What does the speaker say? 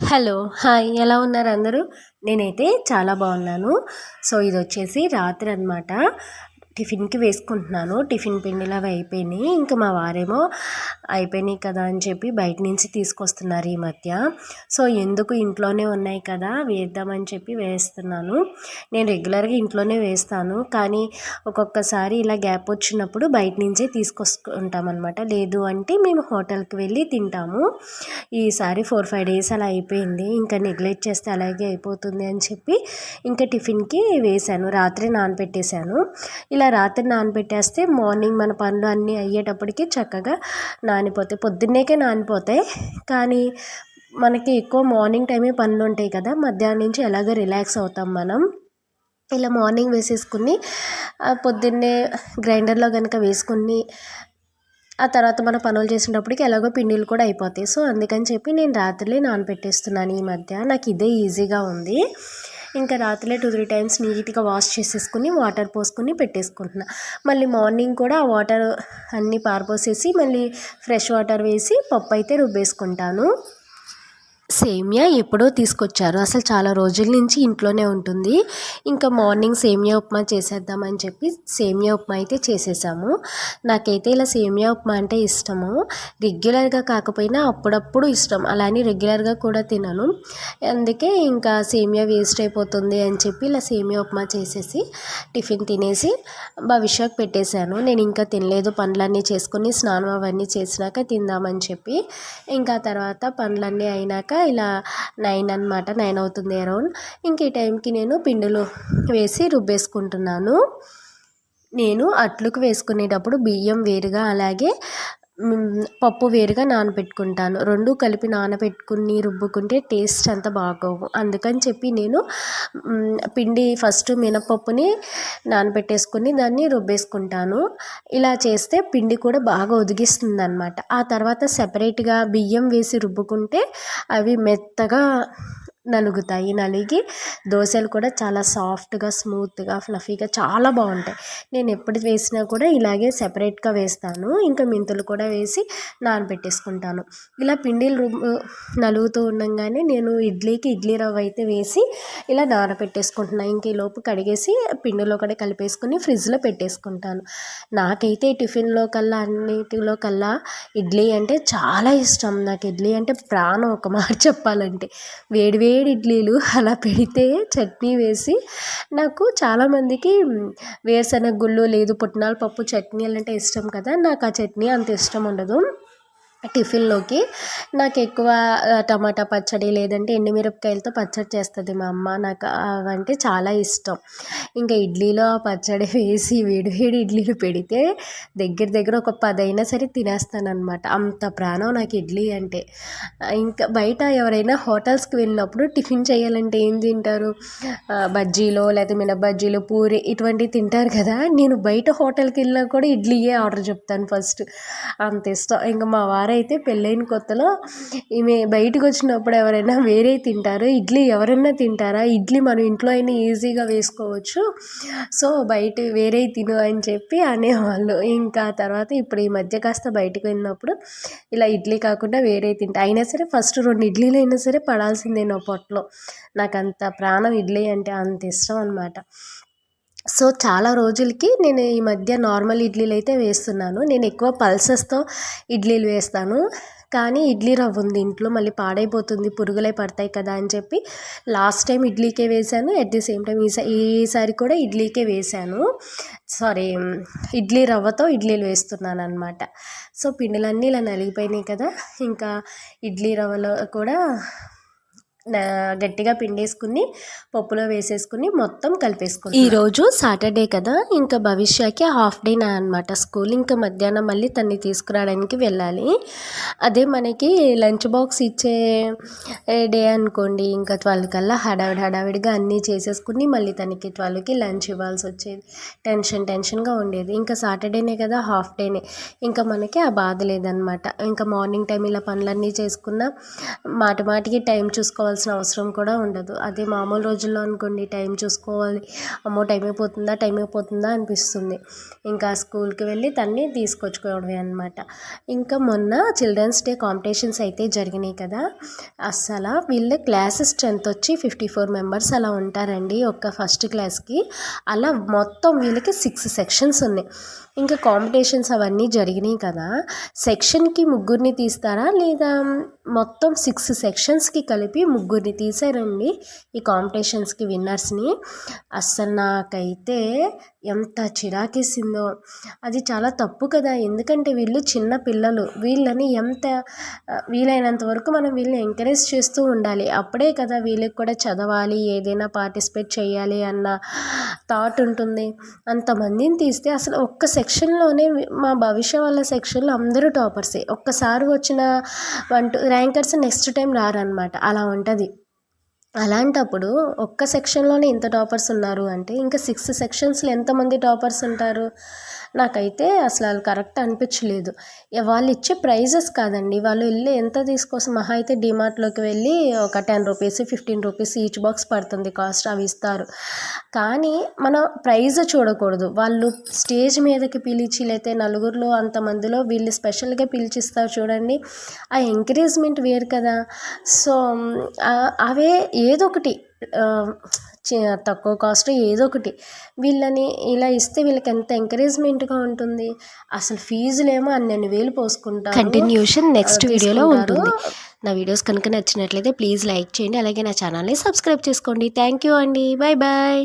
Hello hi ఎలా ఉన్నారు అందరూ? నేనైతే చాలా బాగున్నాను. సో ఇది వచ్చేసి రాత్రి అనమాట టిఫిన్కి వేసుకుంటున్నాను. టిఫిన్ పిండిలు అవి అయిపోయినాయి. ఇంకా మా వారేమో అయిపోయినాయి కదా అని చెప్పి బయట నుంచి తీసుకొస్తున్నారు ఈ మధ్య. సో ఎందుకు ఇంట్లోనే ఉన్నాయి కదా వేద్దామని చెప్పి వేస్తున్నాను. నేను రెగ్యులర్గా ఇంట్లోనే వేస్తాను. కానీ ఒక్కొక్కసారి ఇలా గ్యాప్ వచ్చినప్పుడు బయట నుంచే తీసుకొసుకుంటాం అనమాట లేదు అంటే మేము హోటల్కి వెళ్ళి తింటాము. ఈసారి ఫోర్ ఫైవ్ డేస్ అలా అయిపోయింది. ఇంకా నెగ్లెక్ట్ చేస్తే అలాగే అయిపోతుంది అని చెప్పి ఇంకా టిఫిన్కి వేశాను. రాత్రి నానబెట్టేశాను. ఇలా రాత్రి నానబెట్టేస్తే మార్నింగ్ మన పనులు అన్నీ అయ్యేటప్పటికి చక్కగా నానిపోతాయి. పొద్దున్నేకే నానిపోతాయి. కానీ మనకి ఎక్కువ మార్నింగ్ టైమే పనులు ఉంటాయి కదా మధ్యాహ్నం నుంచి ఎలాగో రిలాక్స్ అవుతాం మనం. ఇలా మార్నింగ్ వేసేసుకుని పొద్దున్నే గ్రైండర్లో కనుక వేసుకుని ఆ తర్వాత మన పనులు చేసేటప్పటికి ఎలాగో పిండిలు కూడా అయిపోతాయి. సో అందుకని చెప్పి నేను రాత్రి నానబెట్టేస్తున్నాను ఈ మధ్య. నాకు ఇదే ఈజీగా ఉంది. ఇంకా రాత్రిలో టూ త్రీ టైమ్స్ నీట్గా వాష్ చేసేసుకుని వాటర్ పోసుకొని పెట్టేసుకుంటున్నా. మళ్ళీ మార్నింగ్ కూడా ఆ వాటర్ అన్నీ పారపోసేసి మళ్ళీ ఫ్రెష్ వాటర్ వేసి పప్పు అయితే రుబ్బేసుకుంటాను. సేమియా ఎప్పుడో తీసుకొచ్చారు. అసలు చాలా రోజుల నుంచి ఇంట్లోనే ఉంటుంది. ఇంకా మార్నింగ్ సేమియా ఉప్మా చేసేద్దామని చెప్పి సేమియా ఉప్మా అయితే చేసేసాము. నాకైతే ఇలా సేమియా ఉప్మా అంటే ఇష్టము. రెగ్యులర్గా కాకపోయినా అప్పుడప్పుడు ఇష్టం. అలానే రెగ్యులర్గా కూడా తినను. అందుకే ఇంకా సేమియా వేస్ట్ అయిపోతుంది అని చెప్పి ఇలా సేమియా ఉప్మా చేసేసి టిఫిన్ తినేసి భవిష్యత్ పెట్టేశాను. నేను ఇంకా తినలేదు. పనులన్నీ చేసుకొని స్నానం అవన్నీ చేసినాక తిందామని చెప్పి ఇంకా తర్వాత పనులన్నీ అయినాక ఇలా నైన్ అనమాట నైన్ అవుతుంది అరౌండ్. ఇంక ఈ టైంకి నేను పిండిలో వేసి రుబ్బేసుకుంటున్నాను. నేను అట్లుకు వేసుకునేటప్పుడు బియ్యం వేరుగా అలాగే పప్పు వేరుగా నానబెట్టుకుంటాను. రెండు కలిపి నానబెట్టుకుని రుబ్బుకుంటే టేస్ట్ అంత బాగోవు. అందుకని చెప్పి నేను పిండి ఫస్ట్ మినపప్పుని నానబెట్టేసుకుని దాన్ని రుబ్బేసుకుంటాను. ఇలా చేస్తే పిండి కూడా బాగా ఒదిగిస్తుంది అనమాట ఆ తర్వాత సపరేట్గా బియ్యం వేసి రుబ్బుకుంటే అవి మెత్తగా నలుగుతాయి నలిగి దోశలు కూడా చాలా సాఫ్ట్గా స్మూత్గా ఫ్లఫీగా చాలా బాగుంటాయి. నేను ఎప్పుడు వేసినా కూడా ఇలాగే సెపరేట్గా వేస్తాను. ఇంకా మెంతులు కూడా వేసి నానబెట్టేసుకుంటాను. ఇలా పిండిలు నలుగుతూ ఉండగానే నేను ఇడ్లీకి ఇడ్లీ రవ్వ అయితే వేసి ఇలా నానబెట్టేసుకుంటున్నాను ఇంక లోపు కడిగేసి పిండిలో కూడా కలిపేసుకుని ఫ్రిడ్జ్లో పెట్టేసుకుంటాను. నాకైతే టిఫిన్లో కల్లా అన్నిటిలో కల్లా ఇడ్లీ అంటే చాలా ఇష్టం. నాకు ఇడ్లీ అంటే ప్రాణం ఒక మాట చెప్పాలంటే. వేడి వేడి ఇడ్లీలు అలా పెడితే చట్నీ వేసి నాకు చాలామందికి వేరుశనగ గుళ్ళు లేదు పుట్నాల పప్పు చట్నీలు అంటే ఇష్టం కదా నాకు ఆ చట్నీ అంత ఇష్టం ఉండదు. టిఫిన్లోకి నాకు ఎక్కువ టమాటా పచ్చడి లేదంటే ఎండుమిరపకాయలతో పచ్చడి చేస్తుంది మా అమ్మ. నాకు అవంటే చాలా ఇష్టం. ఇంకా ఇడ్లీలో ఆ పచ్చడి వేసి వేడి వేడి ఇడ్లీలు పెడితే దగ్గర దగ్గర ఒక పదైనా సరే తినేస్తానమాట అంత ప్రాణం నాకు ఇడ్లీ అంటే. ఇంకా బయట ఎవరైనా హోటల్స్కి వెళ్ళినప్పుడు టిఫిన్ చేయాలంటే ఏం తింటారు? బజ్జీలో లేకపోతే మినప బజ్జీలు పూరి ఇటువంటివి తింటారు కదా. నేను బయట హోటల్కి వెళ్ళినా కూడా ఇడ్లీయే ఆర్డర్ చెప్తాను ఫస్ట్. అంత ఇష్టం. ఇంకా మా వారు వారైతే పెళ్ళైన కొత్తలో ఈమె బయటకు వచ్చినప్పుడు ఎవరైనా వేరే తింటారు ఇడ్లీ ఎవరైనా తింటారా ఇడ్లీ మనం ఇంట్లో అయినా ఈజీగా వేసుకోవచ్చు. సో బయట వేరే తిను అని చెప్పి అనేవాళ్ళు. ఇంకా తర్వాత ఇప్పుడు ఈ మధ్య కాస్త బయటకు వెళ్ళినప్పుడు ఇలా ఇడ్లీ కాకుండా వేరే తింటా. అయినా సరే ఫస్ట్ రెండు ఇడ్లీలు అయినా సరే పడాల్సిందే నా పొట్టలో. నాకు అంత ప్రాణం ఇడ్లీ అంటే అంత ఇష్టం అనమాట సో చాలా రోజులకి నేను ఈ మధ్య నార్మల్ ఇడ్లీలు అయితే వేస్తున్నాను. నేను ఎక్కువ పల్సెస్తో ఇడ్లీలు వేస్తాను. కానీ ఇడ్లీ రవ్వ ఉంది. ఇంట్లో మళ్ళీ పాడైపోతుంది. పురుగులై పడతాయి కదా అని చెప్పి లాస్ట్ టైం ఇడ్లీకే వేశాను. అట్ ది సేమ్ టైం ఈసారి ఈసారి కూడా ఇడ్లీకే వేశాను. సారీ ఇడ్లీ రవ్వతో ఇడ్లీలు వేస్తున్నాను అనమాట సో పిండిలన్నీ ఇలా నలిగిపోయినాయి కదా. ఇంకా ఇడ్లీ రవ్వలో కూడా గట్టిగా పిండేసుకుని పప్పులో వేసేసుకుని మొత్తం కలిపేసుకుని ఈరోజు సాటర్డే కదా ఇంకా భవిష్యకి హాఫ్ డే నా అనమాట స్కూల్ ఇంకా మధ్యాహ్నం మళ్ళీ తన్ని తీసుకురావడానికి వెళ్ళాలి. అదే మనకి లంచ్ బాక్స్ ఇచ్చే డే అనుకోండి ఇంకా ట్వెల్వ్ కల్లా హడావిడి హడావిడిగా అన్నీ చేసేసుకుని మళ్ళీ తనకి ట్వెల్వ్కి లంచ్ ఇవ్వాల్సి వచ్చేది. టెన్షన్ టెన్షన్గా ఉండేది. ఇంకా సాటర్డేనే కదా హాఫ్ డేనే. ఇంకా మనకి ఆ బాధ లేదనమాట ఇంకా మార్నింగ్ టైం ఇలా పనులన్నీ చేసుకున్న మాటి మాటికి టైం చూసుకోవాల్సి చేసుకోవాల్సిన అవసరం కూడా ఉండదు. అదే మామూలు రోజుల్లో అనుకోండి టైం చూసుకోవాలి. అమ్మో టైం అయిపోతుందా టైం అయిపోతుందా అనిపిస్తుంది. ఇంకా స్కూల్కి వెళ్ళి తన్ని తీసుకొచ్చుకోవడమే అనమాట ఇంకా మొన్న చిల్డ్రన్స్ డే కాంపిటీషన్స్ అయితే జరిగినాయి కదా. అస్సలు వీళ్ళ క్లాస్ స్ట్రెంత్ వచ్చి ఫిఫ్టీ ఫోర్ మెంబర్స్ అలా ఉంటారండి ఒక్క ఫస్ట్ క్లాస్కి. అలా మొత్తం వీళ్ళకి సిక్స్ సెక్షన్స్ ఉన్నాయి. ఇంకా కాంపిటీషన్స్ అవన్నీ జరిగినాయి కదా. సెక్షన్కి ముగ్గురిని తీస్తారా? లేదా మొత్తం సిక్స్ సెక్షన్స్కి కలిపి ముగ్గురు ముగ్గురిని తీసారండి ఈ కాంపిటీషన్స్కి విన్నర్స్ని. అస్సలు నాకైతే ఎంత చిరాకేసిందో. అది చాలా తప్పు కదా. ఎందుకంటే వీళ్ళు చిన్న పిల్లలు. వీళ్ళని ఎంత వీలైనంత వరకు మనం వీళ్ళని ఎంకరేజ్ చేస్తూ ఉండాలి. అప్పుడే కదా వీళ్ళకి కూడా చదవాలి ఏదైనా పార్టిసిపేట్ చేయాలి అన్న థాట్ ఉంటుంది. అంతమందిని తీస్తే అసలు ఒక్క సెక్షన్లోనే మా భవిష్య వాళ్ళ సెక్షన్లో అందరూ టాపర్సే. ఒక్కసారి వచ్చిన one two rankers next time రారనమాట అలా ఉంటుంది. regardez, అలాంటప్పుడు ఒక్క సెక్షన్లోనే ఇంత టాపర్స్ ఉన్నారు అంటే ఇంకా సిక్స్ సెక్షన్స్లో ఎంతమంది టాపర్స్ ఉంటారు? నాకైతే అసలు వాళ్ళు కరెక్ట్ అనిపించలేదు. వాళ్ళు ఇచ్చే ప్రైజెస్ కాదండి. వాళ్ళు వెళ్ళి ఎంత తీసుకోసం మహా అయితే డిమార్ట్లోకి వెళ్ళి ఒక ten rupees fifteen rupees each box పడుతుంది కాస్ట్ అవి ఇస్తారు. కానీ మనం ప్రైజ్ చూడకూడదు. వాళ్ళు స్టేజ్ మీదకి పిలిచి లేతే నలుగురిలో అంతమందిలో వీళ్ళు స్పెషల్గా పిలిచిస్తారు చూడండి. ఆ ఎంకరేజ్మెంట్ వేరు కదా. సో అవే అవే ఏదో ఒకటి తక్కువ కాస్ట్ ఏదో ఒకటి వీళ్ళని ఇలా ఇస్తే వీళ్ళకి ఎంత ఎంకరేజ్మెంట్గా ఉంటుంది? అసలు ఫీజులేమో అన్ని వేలు పోసుకుంటారు కంటిన్యూషన్ నెక్స్ట్ వీడియోలో. ఉంటుంది. నా వీడియోస్ కనుక నచ్చినట్లయితే ప్లీజ్ లైక్ చేయండి అలాగే నా ఛానల్ని సబ్స్క్రైబ్ చేసుకోండి. థ్యాంక్ యూ అండి. Bye bye